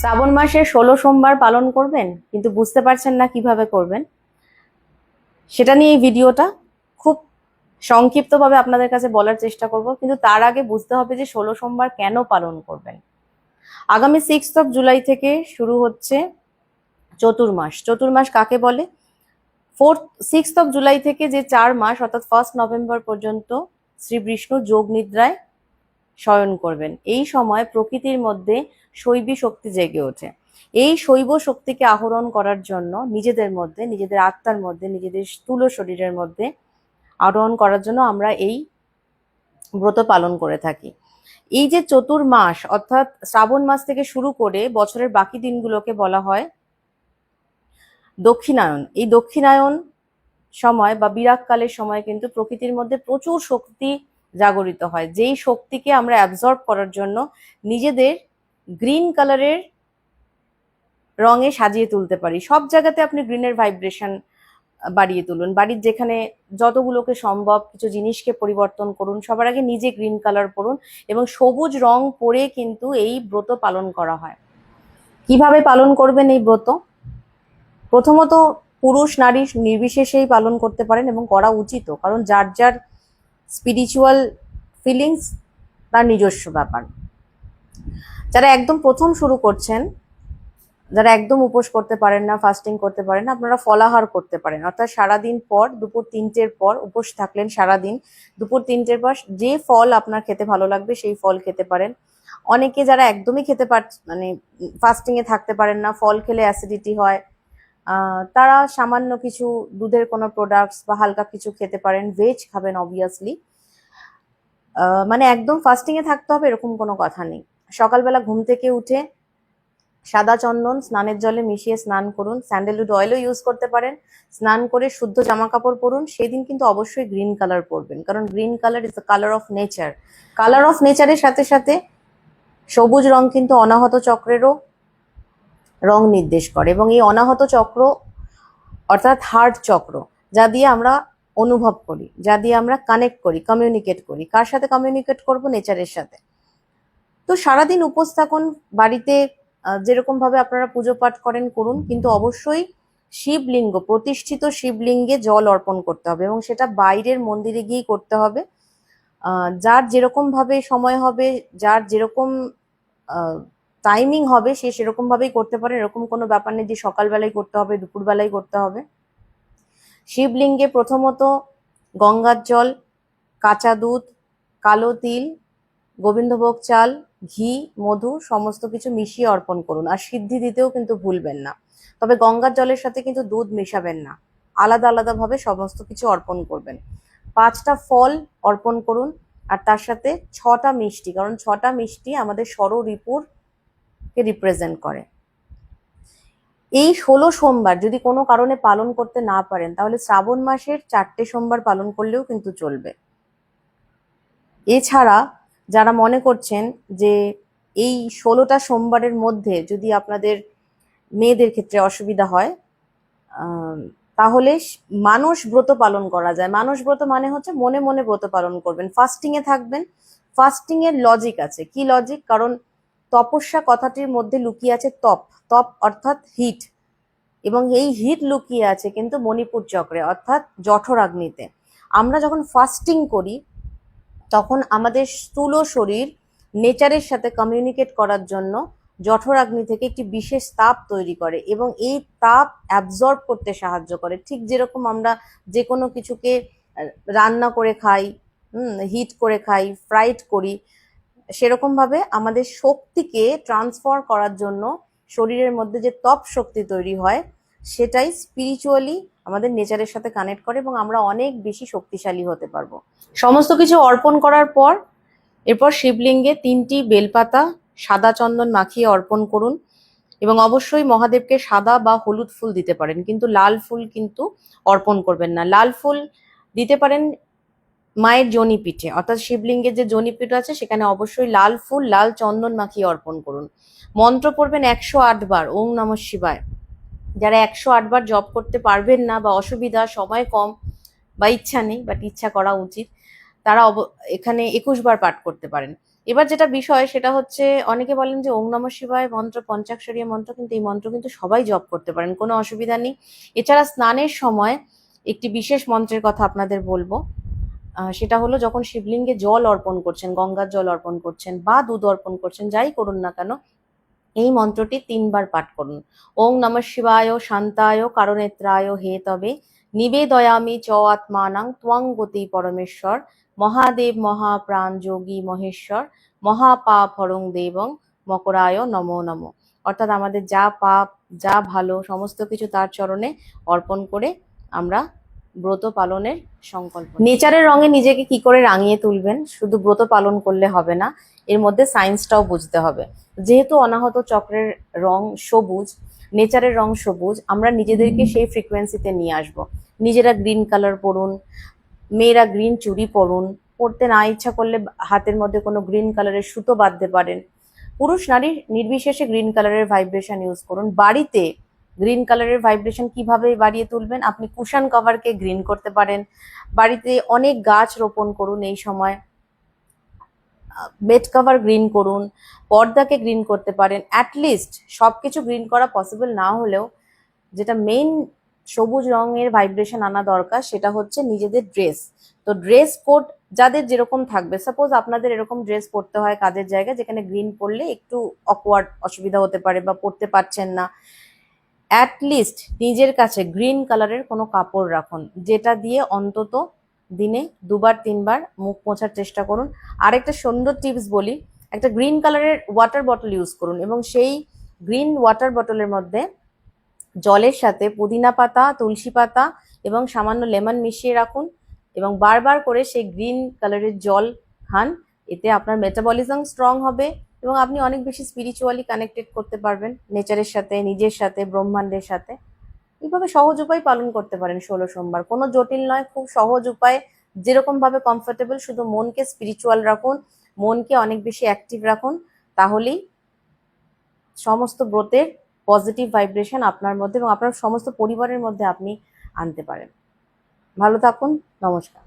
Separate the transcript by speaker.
Speaker 1: শ্রাবণ মাসে ষোলো সোমবার পালন করবেন? কিন্তু বুঝতে পারছেন না কীভাবে করবেন? সেটা নিয়ে এই ভিডিওটা খুব সংক্ষিপ্তভাবে আপনাদের কাছে বলার চেষ্টা করব, কিন্তু তার আগে বুঝতে হবে যে ষোলো সোমবার কেন পালন করবেন। আগামী সিক্স অফ জুলাই থেকে শুরু হচ্ছে চতুর্মাস। চতুর্মাস কাকে বলে? ফোর্থ সিক্স অফ জুলাই থেকে যে চার মাস, অর্থাৎ ফার্স্ট নভেম্বর পর্যন্ত শ্রী বিষ্ণু যোগ নিদ্রায় শয়ন করবেন। এই সময় প্রকৃতির মধ্যে শৈবী শক্তি জেগে ওঠে। এই শৈব শক্তিকে আহরণ করার জন্য নিজেদের মধ্যে, নিজেদের আত্মার মধ্যে, নিজেদের স্থূল শরীরের মধ্যে আরোহণ করার জন্য আমরা এই ব্রত পালন করে থাকি। এই যে চতুর্মাস, অর্থাৎ শ্রাবণ মাস থেকে শুরু করে বছরের বাকি দিনগুলোকে বলা হয় দক্ষিণায়ন। এই দক্ষিণায়ন সময় বা বিরাটকালের সময় কিন্তু প্রকৃতির মধ্যে প্রচুর শক্তি জাগরিত হয়। যেই শক্তিকে আমরা অ্যাবজর্ব করার জন্য নিজেদের গ্রিন কালারের রঙে সাজিয়ে তুলতে পারি। সব জায়গাতে আপনি গ্রিনের ভাইব্রেশন বাড়িয়ে তুলুন। বাড়ির যেখানে যতগুলোকে সম্ভব কিছু জিনিসকে পরিবর্তন করুন। সবার আগে নিজে গ্রিন কালার পরুন এবং সবুজ রং পরে কিন্তু এই ব্রত পালন করা হয়। কীভাবে পালন করবেন এই ব্রত? প্রথমত পুরুষ নারী নির্বিশেষেই পালন করতে পারেন এবং করা উচিত কারণ যার যার স্পিরিচুয়াল ফিলিংস তার নিজস্ব ব্যাপার। যারা একদম প্রথম শুরু করছেন, যারা একদম উপোস করতে পারেন না ফাস্টিং করতে পারেন না, আপনারা ফলাহার করতে পারেন। অর্থাৎ সারাদিন পর, দুপুর তিনটের পর উপোস থাকলেন সারাদিন, দুপুর তিনটের পর যে ফল আপনার খেতে ভালো লাগবে সেই ফল খেতে পারেন। অনেকে যারা একদমই খেতে পার মানে ফাস্টিং এ থাকতে পারেন না, ফল খেলে অ্যাসিডিটি হয় তারা সামান্য কিছু দুধের কোনো প্রোডাক্টস বা হালকা কিছু খেতে পারেন ভেজ খাবেন অবভিয়াসলি মানে একদম ফাস্টিং এ থাকতে হবে এরকম কোনো কথা নেই। সকালবেলা ঘুম থেকে উঠে সাদা চন্দন স্নানের জলে মিশিয়ে স্নান করুন স্যান্ডেলউড অয়েলও ইউজ করতে পারেন। স্নান করে শুদ্ধ জামা কাপড় পরুন সেই দিন কিন্তু অবশ্যই গ্রিন কালার পরবেন, কারণ green colour is the colour of nature colour of নেচারের সাথে সাথে সবুজ রং কিন্তু অনাহত চক্রেরও রং নির্দেশ করে এবং এই অনাহত চক্র অর্থাৎ হার্ট চক্র যা দিয়ে আমরা অনুভব করি যা দিয়ে আমরা কানেক্ট করি কমিউনিকেট করি। কার সাথে কমিউনিকেট করব? নেচারের সাথে। তো সারাদিন উপোস থাকুন বাড়িতে আহ, যেরকম ভাবে আপনারা পুজো পাঠ করেন করুন কিন্তু অবশ্যই শিবলিঙ্গ প্রতিষ্ঠিত শিবলিঙ্গে জল অর্পণ করতে হবে এবং সেটা বাইরের মন্দিরে গিয়েই করতে হবে। যার যেরকম ভাবে সময় হবে যার যেরকম টাইমিং হবে, সে সেরকম ভাবেই করতে পারে। এরকম কোনো ব্যাপার নেই যে সকালবেলায় করতে হবে, দুপুরবেলায় করতে হবে। শিবলিঙ্গে প্রথমত গঙ্গার জল, কাঁচা দুধ, কালো তিল, গোবিন্দভোগ চাল, ঘি, মধু সমস্ত কিছু মিশিয়ে অর্পণ করুন। আর সিদ্ধি দিতেও কিন্তু ভুলবেন না। তবে গঙ্গার জলের সাথে কিন্তু দুধ মেশাবেন না। আলাদা আলাদাভাবে সমস্ত কিছু অর্পণ করবেন। পাঁচটা ফল অর্পণ করুন। আর তার সাথে ছটা মিষ্টি, কারণ ছটা মিষ্টি আমাদের রিপুর রিপ্রেজেন্ট করে। এই ষোলো সোমবার যদি কোনো কারণে পালন করতে না পারেন, তাহলে শ্রাবণ মাসের চারটে সোমবার পালন করলেও কিন্তু চলবে। এছাড়া যারা মনে করছেন যে এই ষোলোটা সোমবারের মধ্যে যদি আপনাদের মেয়েদের ক্ষেত্রে অসুবিধা হয় তাহলে মানুষ ব্রত পালন করা যায়। মানুষ ব্রত মানে হচ্ছে মনে মনে ব্রত পালন করবেন। ফাস্টিং এ থাকবেন। ফাস্টিং এর লজিক আছে। কি লজিক কারণ তপস্যা কথাটির মধ্যে লুকিয়ে আছে তপ। তপ অর্থাৎ হিট। এবং এই হিট লুকিয়ে আছে কিন্তু মণিপুর চক্রে, অর্থাৎ জঠরাগ্নিতে আমরা যখন ফাস্টিং করি, তখন আমাদের স্থূল শরীর নেচারের সাথে কমিউনিকেট করার জন্য জঠরাগ্নি থেকে একটি বিশেষ তাপ তৈরি করে এবং এই তাপ অ্যাবজর্ব করতে সাহায্য করে। ঠিক যেরকম আমরা যে কোনো কিছুকে রান্না করে খাই হিট করে খাই ফ্রাইড করি সেরকম ভাবে আমাদের শক্তিকে ট্রান্সফার করার জন্য শরীরের মধ্যে যে তপ শক্তি তৈরি হয়, সেটাই স্পিরিচুয়ালি আমাদের নেচারের সাথে কানেক্ট করে এবং আমরা অনেক বেশি শক্তিশালী হতে পারব। সমস্ত কিছু অর্পণ করার পর, এরপর শিবলিঙ্গে তিনটি বেলপাতা, সাদা চন্দন মাখিয়ে অর্পণ করুন এবং অবশ্যই মহাদেবকে সাদা বা হলুদ ফুল দিতে পারেন, কিন্তু লাল ফুল কিন্তু অর্পণ করবেন না। লাল ফুল দিতে পারেন মায়ের জনিপিঠে, অর্থাৎ শিবলিঙ্গের যে জনিপিঠ আছে, সেখানে অবশ্যই লাল ফুল, লাল চন্দন মাখিয়ে অর্পণ করুন। মন্ত্র পড়বেন একশো আট বার ওং নম শিবায়। যারা একশো আট বার জপ করতে পারবেন না বা অসুবিধা, সময় কম বা ইচ্ছা নেই বাট ইচ্ছা করা উচিত, তারা অব- এখানে একুশ বার পাঠ করতে পারেন। এবার যেটা বিষয়, সেটা হচ্ছে, অনেকে বলেন যে ওম নমঃ শিবায় মন্ত্র, পঞ্চাক্ষরীয় মন্ত্র, কিন্তু এই মন্ত্র কিন্তু সবাই জপ করতে পারেন, কোনো অসুবিধা নেই। এছাড়া স্নানের সময় একটি বিশেষ মন্ত্রের কথা আপনাদের বলব। সেটা হলো যখন শিবলিঙ্গে জল অর্পণ করছেন, গঙ্গার জল অর্পণ করছেন বা দুধ অর্পণ করছেন, যাই করুন না কেন, এই মন্ত্রটি তিনবার পাঠ করুন। ওং নমঃ শিবায়, শান্তায়, কারণেত্রায়, হে তবে। নিবেদয়ামি চ আত্মানাং ত্বং গতি পরমেশ্বর। মহাদেব মহাপ্রাণ যোগী মহেশ্বর। মহাপাপ হরং দেবং মকরায় নমো নমো। অর্থাৎ আমাদের যা পাপ, যা ভালো, সমস্ত কিছু তার চরণে অর্পণ করে আমরা ব্রত পালনের সংকল্প। নেচারের রঙে নিজেকে কি করে রাঙিয়ে তুলবেন? শুধু ব্রত পালন করলে হবে না এর মধ্যে সায়েন্সটাও বুঝতে হবে। যেহেতু অনাহত চক্রের রং সবুজ নেচারের রং সবুজ আমরা নিজেদেরকে সেই ফ্রিকোয়েন্সিতে নিয়ে আসব। নিজেরা গ্রিন কালার পরুন মেয়েরা গ্রিন চুড়ি পরুন পরতে না ইচ্ছা করলে হাতের মধ্যে কোনো গ্রিন কালারের সুতো বাঁধতে পারেন। পুরুষ নারী নির্বিশেষে গ্রিন কালারের ভাইব্রেশন ইউজ করুন। বাড়িতে গ্রিন কালারের ভাইব্রেশন কীভাবে বাড়িয়ে তুলবেন? আপনি কুশন কভারকে গ্রিন করতে পারেন। বাড়িতে অনেক গাছ রোপণ করুন এই সময়। বেড কভার গ্রিন করুন, পর্দাকে গ্রিন করতে পারেন। অ্যাটলিস্ট সব কিছু গ্রিন করা পসিবল না হলেও যেটা মেইন সবুজ রঙের ভাইব্রেশন আনা দরকার সেটা হচ্ছে নিজেদের ড্রেস তো ড্রেস কোড যাদের যেরকম থাকবে সাপোজ আপনাদের এরকম ড্রেস পরতে হয় কাজের জায়গায়, যেখানে গ্রিন পরলে একটু অকওয়ার্ড অসুবিধা হতে পারে বা পরতে পারছেন না। অ্যাটলিস্ট নিজের কাছে গ্রিন কালারের কোনো কাপড় রাখুন, যেটা দিয়ে অন্তত দিনে দুবার, তিনবার মুখ মোছার চেষ্টা করুন। আরেকটা সুন্দর টিপস বলি, একটা গ্রিন কালারের ওয়াটার বটল ইউজ করুন এবং সেই গ্রিন ওয়াটার বটলের মধ্যে জলের সাথে পুদিনা পাতা, তুলসী পাতা এবং সামান্য লেমন মিশিয়ে রাখুন এবং বারবার করে সেই গ্রিন কালারের জল খান, এতে আপনার মেটাবলিজম স্ট্রং হবে। এবং আপনি অনেক বেশি স্পিরিচুয়ালি কানেক্টেড করতে পারবেন নেচারের সাথে, নিজের সাথে, ব্রহ্মাণ্ডের সাথে। এইভাবে সহজ উপায় পালন করতে পারেন ষোলো সোমবার। কোনো জটিল নয়, খুব সহজ উপায়। যেরকম ভাবে কমফোর্টেবল শুধু মনকে স্পিরিচুয়াল রাখুন, মনকে অনেক বেশি অ্যাক্টিভ রাখুন, তাহলেই সমস্ত ব্রতের পজিটিভ ভাইব্রেশন আপনার মধ্যে এবং আপনার সমস্ত পরিবারের মধ্যে আপনি আনতে পারেন। ভালো থাকুন, নমস্কার।